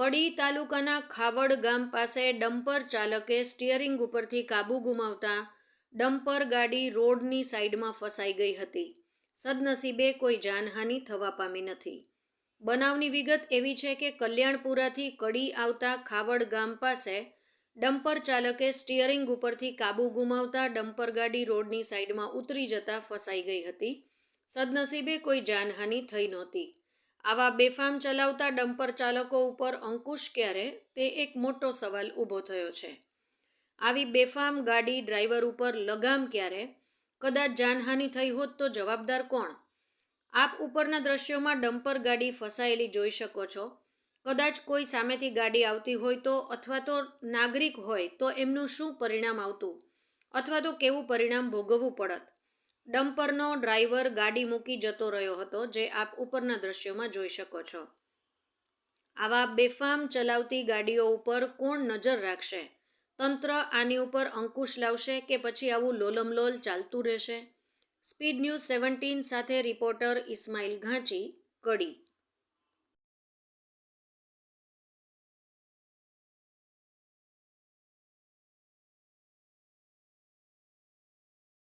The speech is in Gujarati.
કડી તાલુકાના ખાવડ ગામ પાસે ડમ્પર ચાલકે સ્ટિયરિંગ ઉપરથી કાબુ ગુમાવતા ડમ્પર ગાડી રોડની સાઈડમાં ફસાઈ ગઈ હતી. સદનસીબે કોઈ જાનહાનિ થવા પામી નથી. બનાવની વિગત એવી છે કે કલ્યાણપુરાથી કડી આવતા ખાવડ ગામ પાસે ડમ્પર ચાલકે સ્ટિયરિંગ ઉપરથી કાબુ ગુમાવતા ડમ્પર ગાડી રોડની સાઈડમાં ઉતરી જતા ફસાઈ ગઈ હતી. સદનસીબે કોઈ જાનહાનિ થઈ નહોતી. આવા બેફામ ચલાવતા ડમ્પર ચાલકો ઉપર અંકુશ ક્યારે? તે એક મોટો સવાલ ઊભો થયો છે. આવી બેફામ ગાડી ડ્રાઈવર ઉપર લગામ ક્યારે? કદાચ જાનહાનિ થઈ હોત તો જવાબદાર કોણ? આપ ઉપરના દ્રશ્યોમાં ડમ્પર ગાડી ફસાયેલી જોઈ શકો છો. કદાચ કોઈ સામેથી ગાડી આવતી હોય તો અથવા તો નાગરિક હોય તો એમનું શું પરિણામ આવતું? અથવા તો કેવું પરિણામ ભોગવવું પડત? ડમ્પરનો ડ્રાઈવર ગાડી મૂકી જતો રહ્યો હતો, જે આપ ઉપરના દ્રશ્યોમાં જોઈ શકો છો. આવા બેફામ ચલાવતી ગાડીઓ ઉપર કોણ નજર રાખશે? તંત્ર આની ઉપર અંકુશ લાવશે કે પછી આવું લોલમલોલ ચાલતું રહેશે? સ્પીડ ન્યૂઝ સેવન્ટીન સાથે રિપોર્ટર ઇસ્માઇલ ઘાંચી, કડી.